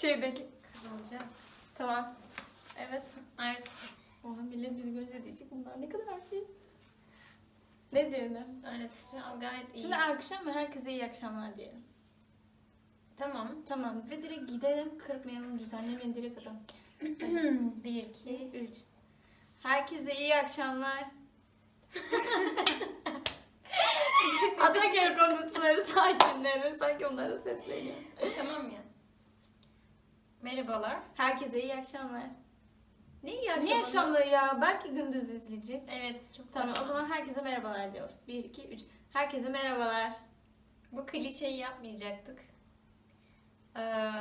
Şeydeki. Kırılacak. Tamam. Evet. Evet. Oha millet bizi görünce diyecek bunlar ne kadar iyi. Ne diyelim? Evet şu an gayet iyi. Şimdi akşam ve herkese iyi akşamlar diyelim. Tamam. Tamam ve direkt gidelim kırpmayalım düzenlemeyin direkt adam. Bir, iki, 2, 3. Herkese iyi akşamlar. Ataköy konutları sakinleri sanki onlara sesleniyor. tamam ya. Merhabalar. Herkese iyi akşamlar. Ne iyi akşamlar? Niye akşamları ya? Belki gündüz izleyecek. Evet çok Tamam saçma. o zaman herkese merhabalar diyoruz. 1, 2, 3. Herkese merhabalar. Bu klişeyi yapmayacaktık. Ee,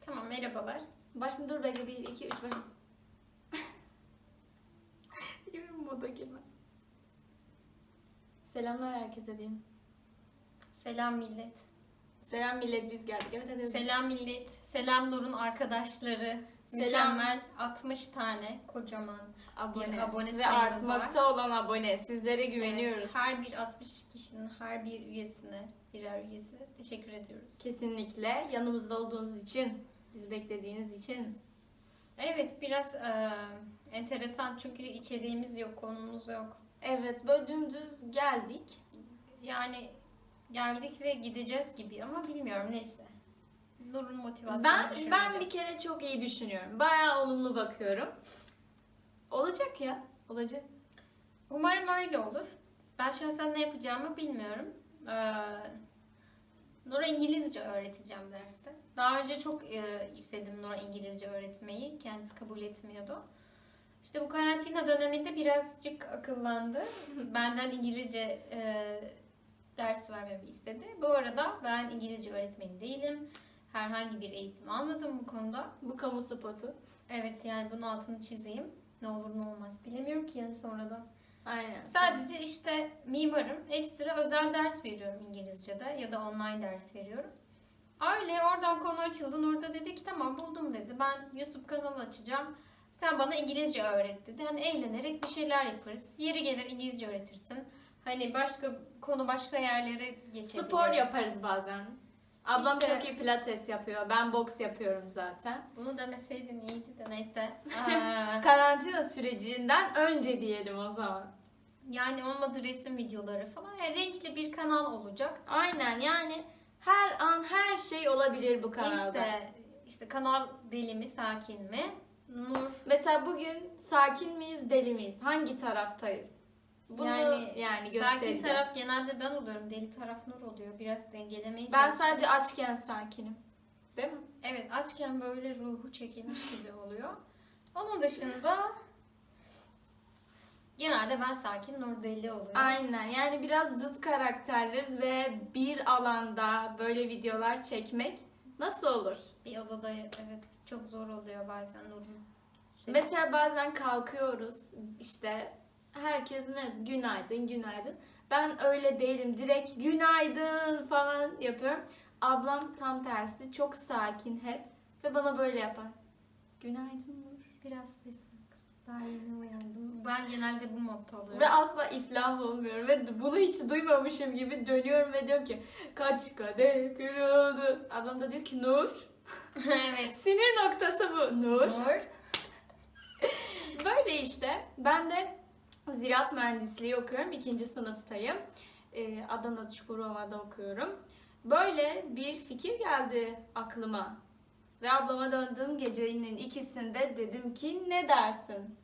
tamam merhabalar. Başını dur bekle 1, 2, 3 bakın. Görün moda girme. Selamlar herkese diyeyim. Selam millet. Selam millet biz geldik. Evet hadi. Selam millet. Selam Nur'un arkadaşları. Selam. Mükemmel 60 tane kocaman abone, bir abone ve artmakta olan abone. Sizlere güveniyoruz. Evet, her bir 60 kişinin her bir üyesine, birer üyesine teşekkür ediyoruz. Kesinlikle yanımızda olduğunuz için, bizi beklediğiniz için. Evet biraz e, enteresan çünkü içeriğimiz yok, konumuz yok. Evet böyle dümdüz geldik. Yani geldik ve gideceğiz gibi ama bilmiyorum neyse. Nur'un motivasyonu Ben ben bir kere çok iyi düşünüyorum. Bayağı olumlu bakıyorum. Olacak ya. Olacak. Umarım öyle olur. Ben şahsen ne yapacağımı bilmiyorum. Ee, Nur'a İngilizce öğreteceğim derste. Daha önce çok e, istedim Nur'a İngilizce öğretmeyi. Kendisi kabul etmiyordu. İşte bu karantina döneminde birazcık akıllandı. Benden İngilizce e, ders vermemi istedi. Bu arada ben İngilizce öğretmeni değilim. Herhangi bir eğitim almadım bu konuda. Bu kamu spotu. Evet yani bunun altını çizeyim. Ne olur ne olmaz bilemiyorum ki yani sonradan. Aynen. Sadece işte mimarım. Ekstra özel ders veriyorum İngilizce'de ya da online ders veriyorum. Öyle oradan konu açıldı. Orada dedi ki tamam buldum dedi. Ben YouTube kanalı açacağım. Sen bana İngilizce öğret dedi. Hani eğlenerek bir şeyler yaparız. Yeri gelir İngilizce öğretirsin. Hani başka konu başka yerlere geçebilir. Spor yaparız bazen. Ablam İşte- çok iyi pilates yapıyor. Ben boks yapıyorum zaten. Bunu demeseydin iyiydi de neyse. Aa, Karantina sürecinden önce diyelim o zaman. yani olmadı resim videoları falan. Yani renkli bir kanal olacak. Aynen yani her an her şey olabilir bu kanalda. İşte işte kanal deli mi sakin mi? Nur Mesela bugün sakin miyiz, deli miyiz? Hangi taraftayız? Bunu yani, Yani göstereceğiz. sakin taraf genelde ben oluyorum. Deli taraf Nur oluyor. Biraz dengelemeye ben çalışıyorum. sadece açken sakinim. Değil mi? Evet açken böyle ruhu çekilmiş gibi oluyor. Onun dışında genelde ben sakin Nur deli oluyor. Aynen. Yani biraz zıt karakterleriz ve bir alanda böyle videolar çekmek nasıl olur? Bir odada evet çok zor oluyor bazen Nur'un. Şey- Mesela bazen kalkıyoruz işte herkes ne günaydın günaydın. Ben öyle değilim. Direkt günaydın falan yapıyorum. Ablam tam tersi çok sakin hep ve bana böyle yapar. Günaydın Nur. Biraz kıs. Daha yeni uyandım. Ben genelde bu modda oluyorum. Ve asla iflah olmuyorum ve bunu hiç duymamışım gibi dönüyorum ve diyorum ki kaç kadeh kırıldı. Ablam da diyor ki Nur. evet. Sinir noktası bu. Nur. Nur. Böyle işte. Ben de ziraat mühendisliği okuyorum. ikinci sınıftayım. Ee, Adana Çukurova'da okuyorum. Böyle bir fikir geldi aklıma. Ve ablama döndüğüm gecenin ikisinde dedim ki ne dersin?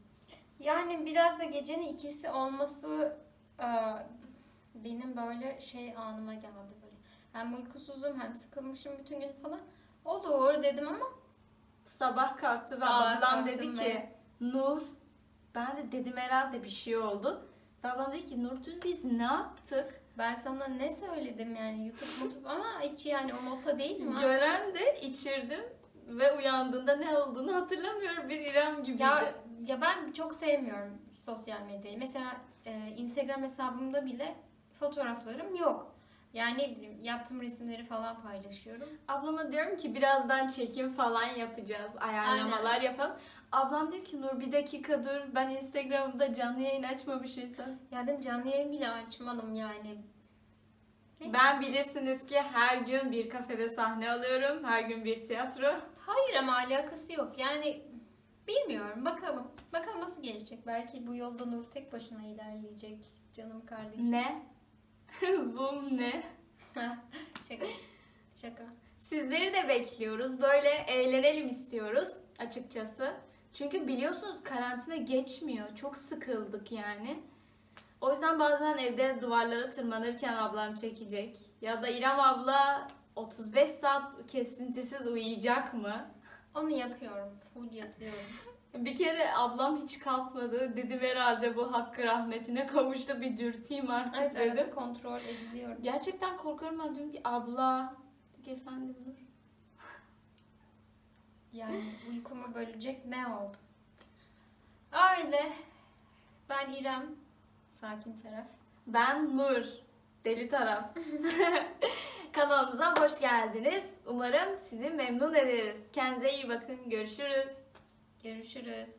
Yani biraz da gecenin ikisi olması e, benim böyle şey anıma geldi böyle. Hem uykusuzum hem sıkılmışım bütün gün falan. Olur dedim ama Sabah kalktı ve Sabah ablam dedi ki ve- Nur ben de dedim herhalde bir şey oldu. Ablam dedi ki Nur dün biz ne yaptık? ben sana ne söyledim yani YouTube YouTube ama hiç yani o modda değilim ha. Gören de içirdim ve uyandığında ne olduğunu hatırlamıyor bir İrem gibiydi. Ya ya ben çok sevmiyorum sosyal medyayı. Mesela e, Instagram hesabımda bile fotoğraflarım yok. Yani ne bileyim yaptığım resimleri falan paylaşıyorum. Ablama diyorum ki birazdan çekim falan yapacağız. Ayarlamalar yapalım. Ablam diyor ki Nur bir dakika dur ben Instagram'da canlı yayın açmamışysam. Ya dedim canlı yayın bile açmadım yani. Neyse. Ben bilirsiniz ki her gün bir kafede sahne alıyorum. Her gün bir tiyatro. Hayır ama alakası yok. Yani bilmiyorum. Bakalım. Bakalım nasıl gelişecek. Belki bu yolda Nur tek başına ilerleyecek. Canım kardeşim. Ne? Zoom ne? Şaka. Şaka. Sizleri de bekliyoruz. Böyle eğlenelim istiyoruz açıkçası. Çünkü biliyorsunuz karantina geçmiyor. Çok sıkıldık yani. O yüzden bazen evde duvarlara tırmanırken ablam çekecek. Ya da İrem abla 35 saat kesintisiz uyuyacak mı? Onu yapıyorum. Full yatıyorum. Bir kere ablam hiç kalkmadı. Dedim herhalde bu hakkı rahmetine kavuştu. Bir dürteyim artık Evet dedim. arada kontrol ediliyorum. Gerçekten korkuyorum ben diyorum ki abla gel sen de dur. Yani uykumu bölecek ne oldu? Öyle. Ben İrem. Sakin taraf. Ben Nur. Deli taraf. Kanalımıza hoş geldiniz. Umarım sizi memnun ederiz. Kendinize iyi bakın. Görüşürüz. Görüşürüz.